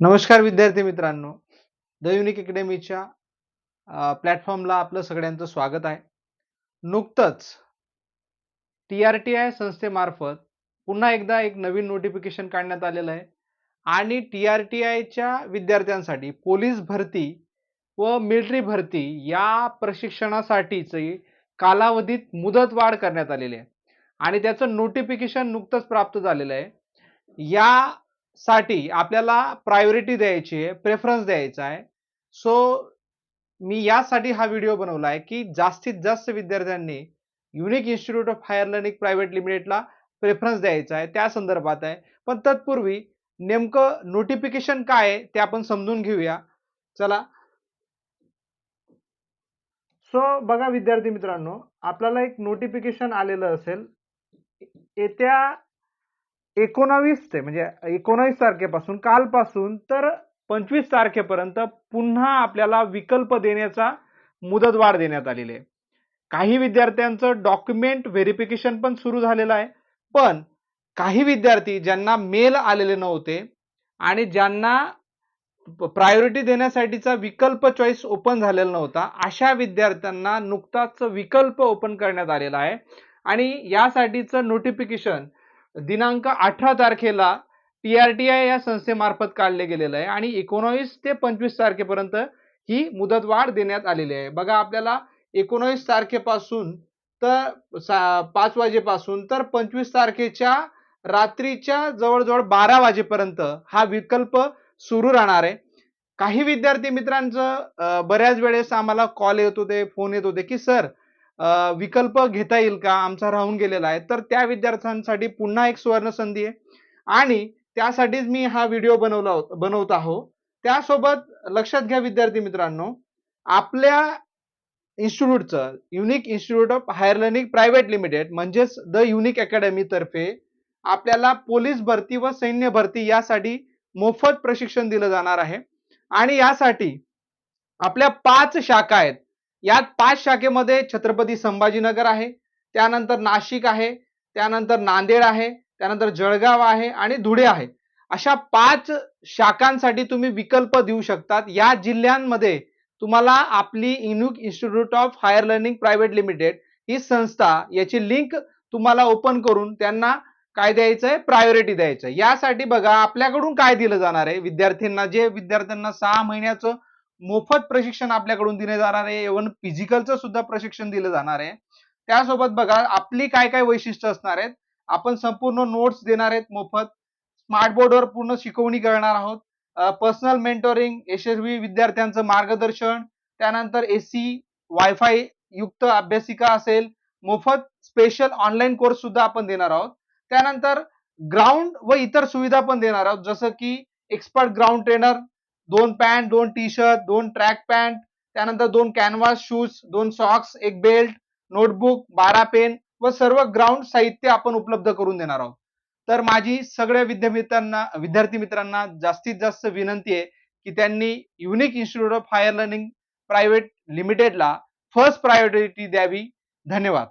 नमस्कार विद्यार्थी मित्रांनो. द युनिक अकॅडमीच्या प्लॅटफॉर्मला आपलं सगळ्यांचं स्वागत आहे. नुकतंच टी आर टी आय संस्थेमार्फत पुन्हा एकदा एक नवीन नोटिफिकेशन काढण्यात आलेलं आहे. आणि टी आर टी आयच्या विद्यार्थ्यांसाठी पोलीस भरती व मिलिटरी भरती या प्रशिक्षणासाठीची कालावधीत मुदतवाढ करण्यात आलेली आहे. आणि त्याचं नोटिफिकेशन नुकतंच प्राप्त झालेलं आहे. या साठी आपल्याला प्रायोरिटी द्यायची आहे प्रेफरन्स द्यायचा आहे. सो मी यासाठी हा व्हिडिओ बनवला आहे की जास्तीत जास्त विद्यार्थ्यांनी Unique Institute of Higher Learning Private लिमिटेडला प्रेफरन्स द्यायचा आहे. त्या संदर्भात आहे. पण तत्पूर्वी नेमकं नोटिफिकेशन काय आहे ते आपण समजून घेऊया. चला. सो बघा विद्यार्थी मित्रांनो आपल्याला एक नोटिफिकेशन आलेलं असेल. येत्या एकोणावीस ते म्हणजे एकोणावीस तारखेपासून कालपासून तर पंचवीस तारखेपर्यंत पुन्हा आपल्याला विकल्प देण्याचा मुदतवाढ देण्यात आलेली आहे. काही विद्यार्थ्यांचं डॉक्युमेंट व्हेरिफिकेशन पण सुरू झालेलं आहे. पण काही विद्यार्थी ज्यांना मेल आलेले नव्हते आणि ज्यांना प्रायोरिटी देण्यासाठीचा विकल्प चॉईस ओपन झालेला नव्हता अशा विद्यार्थ्यांना नुकताच विकल्प ओपन करण्यात आलेला आहे. आणि यासाठीचं नोटिफिकेशन दिनांक अठरा तारखेला टी आर टी आय या संस्थेमार्फत काढले गेलेलं आहे आणि एकोणावीस ते पंचवीस तारखेपर्यंत ही मुदतवाढ देण्यात आलेली आहे. बघा आपल्याला एकोणावीस तारखेपासून तर सा पाच वाजेपासून तर पंचवीस तारखेच्या रात्रीच्या जवळजवळ बारा वाजेपर्यंत हा विकल्प सुरू राहणार आहे. काही विद्यार्थी मित्रांचं बऱ्याच वेळेस आम्हाला कॉल येत होते फोन येत होते की सर विकल्प घेता येईल का? आमचा राहून गेलेला आहे. तर त्या विद्यार्थ्यांसाठी पुन्हा एक सुवर्ण संधी आहे. आणि त्यासाठीच मी हा व्हिडिओ बनवला बनवत आहो. त्यासोबत लक्षात घ्या विद्यार्थी मित्रांनो आपल्या इन्स्टिट्यूटचं Unique Institute of Higher Learning Private Limited म्हणजेच द युनिक अकॅडमी तर्फे आपल्याला पोलीस भरती व सैन्य भरती यासाठी मोफत प्रशिक्षण दिलं जाणार आहे. आणि यासाठी आपल्या पाच शाखा आहेत. यात पाच शाखेमध्ये छत्रपती संभाजीनगर आहे त्यानंतर नाशिक आहे त्यानंतर नांदेड आहे त्यानंतर जळगाव आहे आणि धुळे आहे. अशा पाच शाखांसाठी तुम्ही विकल्प देऊ शकतात. या जिल्ह्यांमध्ये तुम्हाला आपली Unique Institute of Higher Learning Private Limited ही संस्था याची लिंक तुम्हाला ओपन करून त्यांना काय द्यायचं आहे प्रायोरिटी द्यायचं यासाठी बघा आपल्याकडून काय दिलं जाणार आहे? विद्यार्थ्यांना जे विद्यार्थ्यांना सहा महिन्याचं मोफत प्रशिक्षण आपल्याकडून दिले जाणार आहे. इव्हन फिजिकलचं सुद्धा प्रशिक्षण दिलं जाणार आहे. त्यासोबत बघा आपली काय काय वैशिष्ट्य असणार आहेत? आपण संपूर्ण नोट्स देणार आहेत मोफत. स्मार्ट बोर्डवर पूर्ण शिकवणी करणार आहोत. पर्सनल मेंटोरिंग यशस्वी विद्यार्थ्यांचं मार्गदर्शन त्यानंतर एसी वायफाय युक्त अभ्यासिका असेल मोफत स्पेशल ऑनलाईन कोर्स सुद्धा आपण देणार आहोत. त्यानंतर ग्राउंड व इतर सुविधा पण देणार आहोत. जसं की एक्सपर्ट ग्राउंड ट्रेनर दोन पॅन्ट दोन टी शर्ट दोन ट्रॅक पॅन्ट त्यानंतर दोन कॅनव्हास शूज दोन सॉक्स एक बेल्ट नोटबुक बारा पेन व सर्व ग्राउंड साहित्य आपण उपलब्ध करून देणार आहोत. तर माझी सगळ्या विद्यामित्रांना विद्यार्थी मित्रांना जास्तीत जास्त विनंती आहे की त्यांनी Unique Institute of Higher Learning Private लिमिटेडला फर्स्ट प्रायोरिटी द्यावी. धन्यवाद.